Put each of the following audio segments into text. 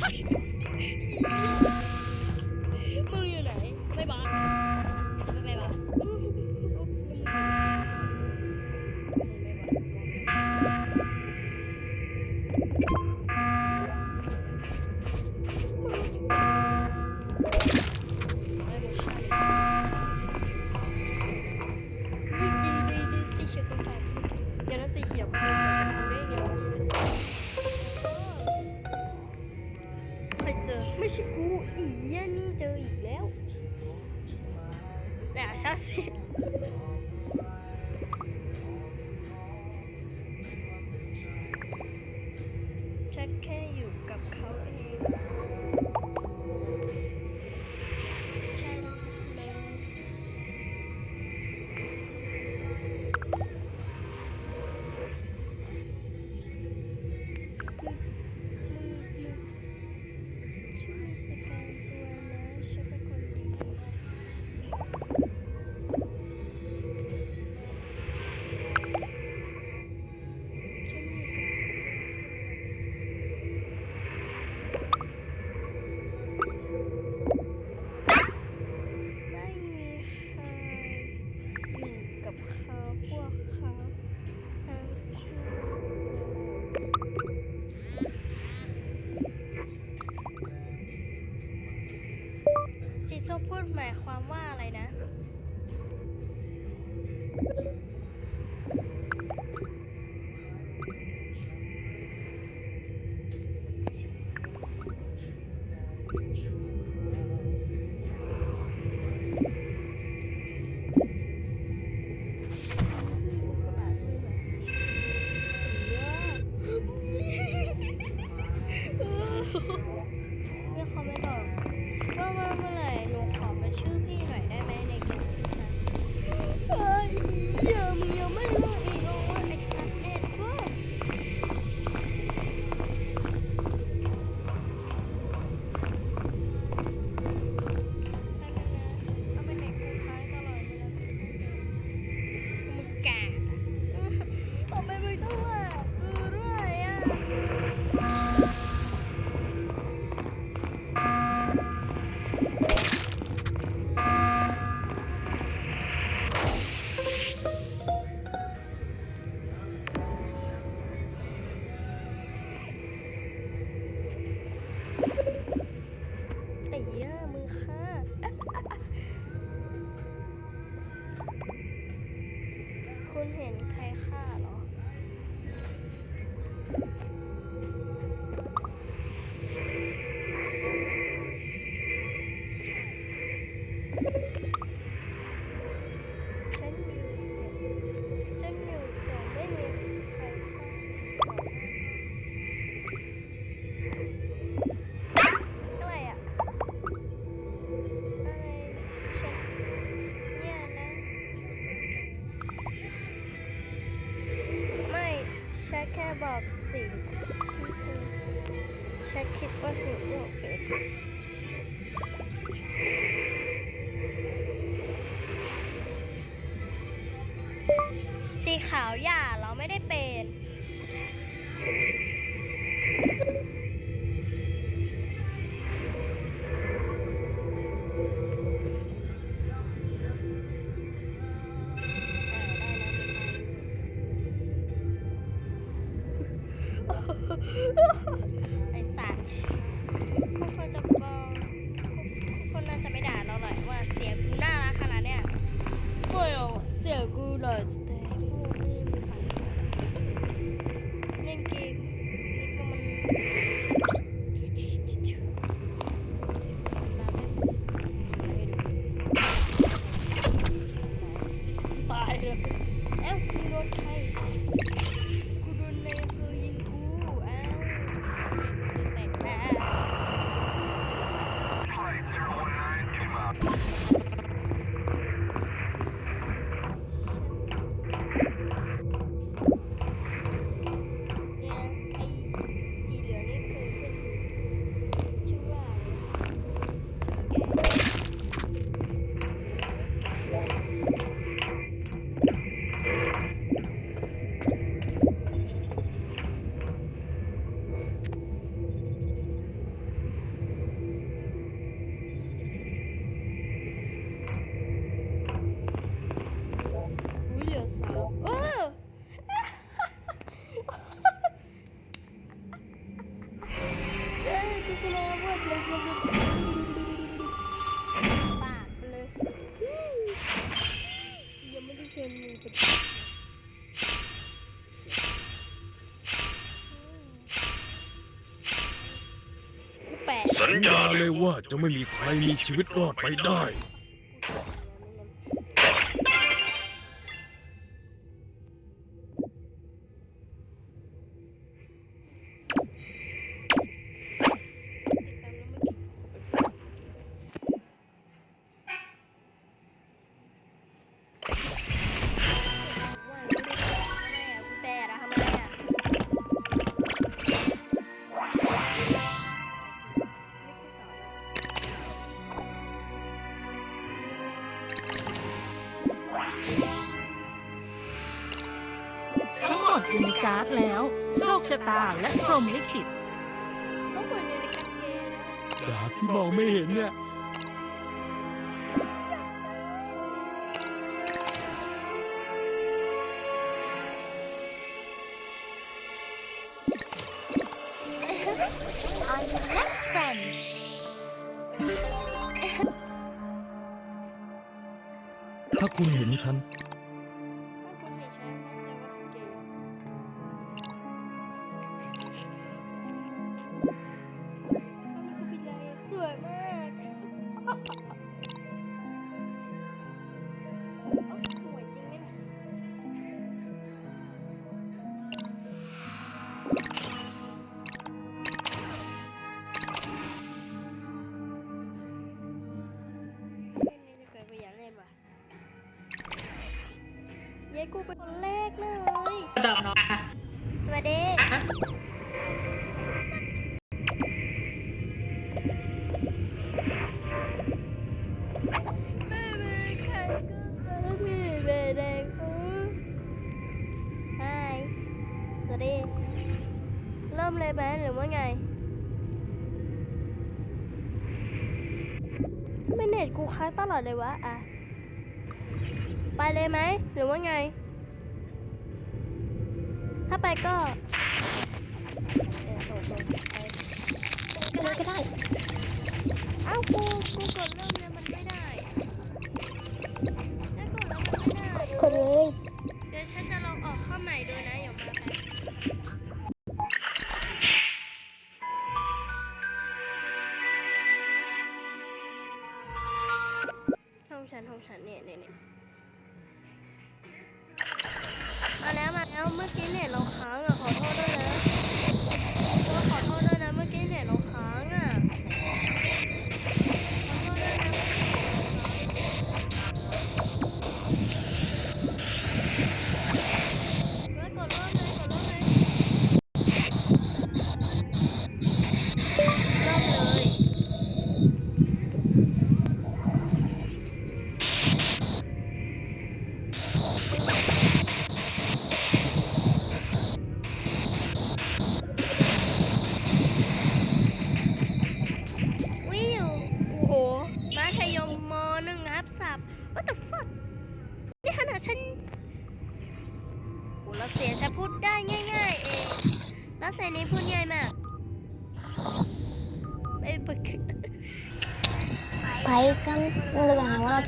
Ha ha ha! See. ฉันอยู่แต่ฉันอยู่แต่ไม่มีใครเข้าอะไรอะอะไรฉันเนี่ยนะ ไม่ฉันแค่บอกสิ่งที่เธอฉันคิดว่าสิ่งที่เธอน ขาวหย่าเราไม่ได้เป็นไอสัตว์พวกคนจะบอกคนน่าจะไม่ด่าเราหน่อยว่าเสียกูน่ารักขนาดเนี้ยเอ้ยเสียกูหล่อจะแตก สัญสัญญาเลยว่าจะไม่มีใครมีชีวิตรอดไปได้ ตาและพรหมลิขิตพวกคุณอยู่ในกางเกงนะดาบที่มองไม่เห็นเนี่ย I'm your next friend ถ้าคุณเห็นฉัน น็ตกูค้างตลอดเลยวะอะ ไปเลยไหม หรือว่าไง ถ้าไปก็เออโดดโดดไปเลยก็ได้ เอ้ากูกูกดเริ่มเนี่ย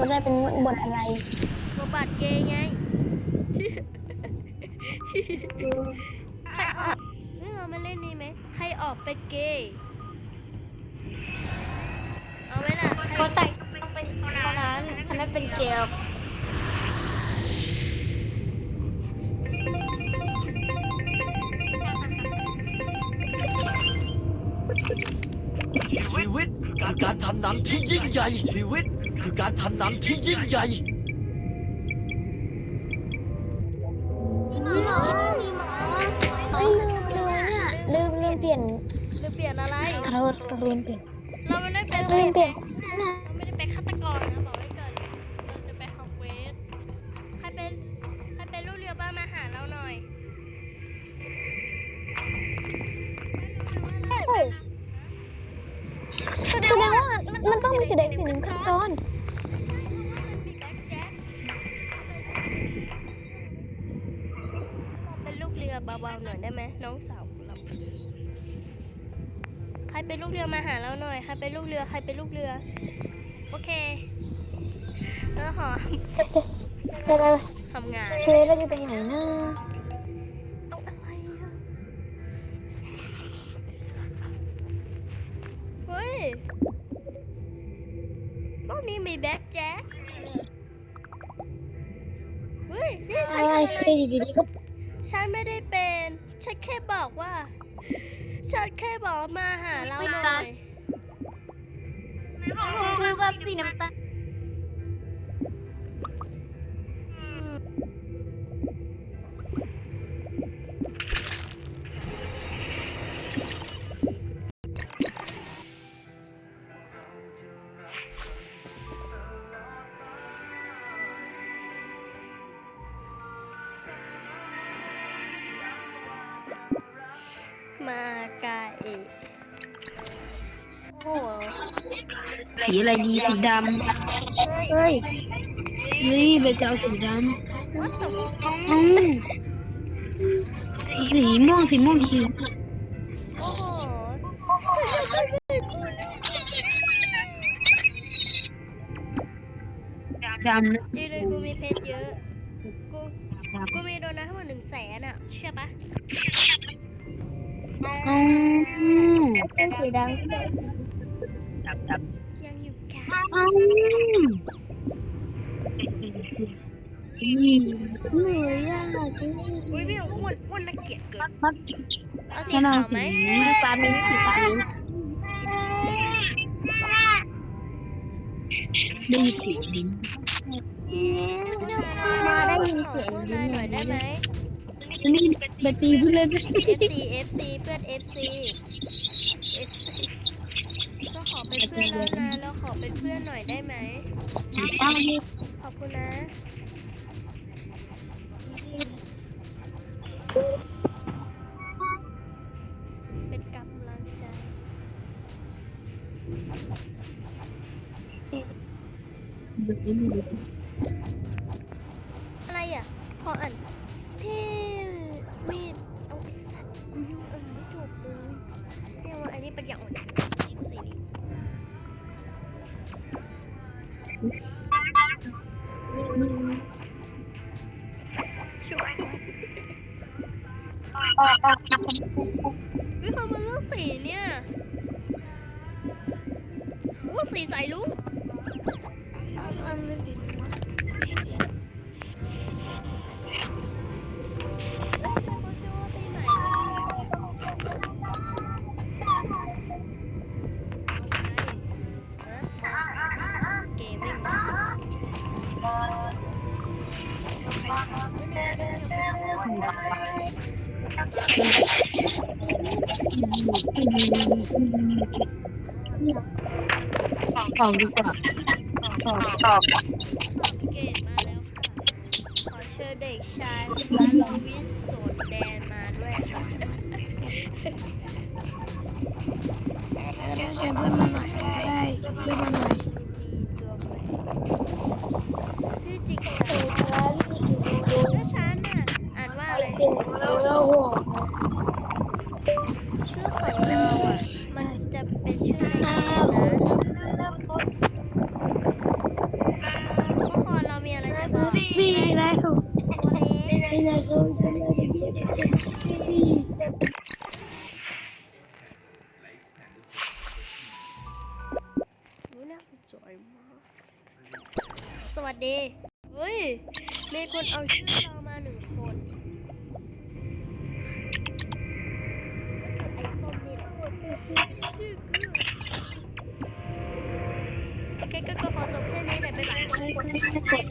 จะได้เป็นบทอะไรบทบาทเกย์ไงใครออกเฮ้ยเรามาเล่นนี่ไหมใครออกเป็นเกย์เอาไหมล่ะใครเขาแต่งต้องเป็นเท่านั้นอันนั้นเป็นเกลชีวิตคือการทำหนังที่ยิ่งใหญ่ชีวิต คือการทำหนังที่ยิ่งใหญ่เอ้ยลืมลืมเนี่ยลืมลืมเปลี่ยนหรือเปลี่ยนอะไรเราเราลืมเปลี่ยนเราไม่ได้เป็นเราลืมเปลี่ยน มันต้องมีสีแดงสีหนึ่งขั้นตอนมีแบ็คแจ็คเป็นลูกเรือเบาๆหน่อยได้ไหมน้องสาวเราใครเป็นลูกเรือมาหาเราหน่อยใครเป็นลูกเรือใครเป็นลูกเรือ โอเคแล้วขอเธอทำงานเธอเราอยู่ตรงไหนนะเอาอะไรอะเฮ้ยรอบ นี้มีแบ็คแจ็คเฮ้ยนี่ฉันอะไรทำอะคืไรออยู่ดีๆก็ฉันไม่ได้เป็น ฉันแค่บอกว่า ฉันแค่บอกมาหาเราหน่อย ผมคุยกับสีน้ำตาล สีอะไรดีสีดำเฮ้ยนี่ไปจะเอาสีดวัดตกำอืมสีม่วงสีม่วงสีโอ้โหฉันยังไม่ได้พูดเลยดำนะจริงเลยกูมีเพชรเยอะ กู กูมีโดนัททั้งหมดหนึ่งแสนอะเชื่อปะอืมเป็นสีดำยังอยู่แค่อืม เหนื่อยอะจริงอุ้ยพี่อ้วนอ้วนน่าเกลียดเกินครับเอาสีขาวไหมสีฟ้ามิ้นสีฟ้ามิ้นได้ยินเสียงลิ้นมาได้ยินเสียงลิ้นหน่อยได้ไหมนี่ไปตีเพื่อนเลย FC FC เพื่อน FC เป็นเพื่อนแล้วนะแล้วขอเป็นเพื่อนหน่อยได้ไหมขอบคุณนะ ช่วยวิพามาเลือกสีเนี่ย ของดีกว่าของตอบเกตมากแล้วค่ะ ขอเชิญเด็กชายลาโลวิสโสนแดนมาด้วยค่ะเชิญเพื่อนมา น่าสนใจมาก สวัสดี เฮ้ย มีคนเอาชื่อเรามาหนึ่งคนก็อไอ้ส้มนี่แหละชื่อกูโอเคก็ขอจบแค่นี้แหละบ๊ายบาย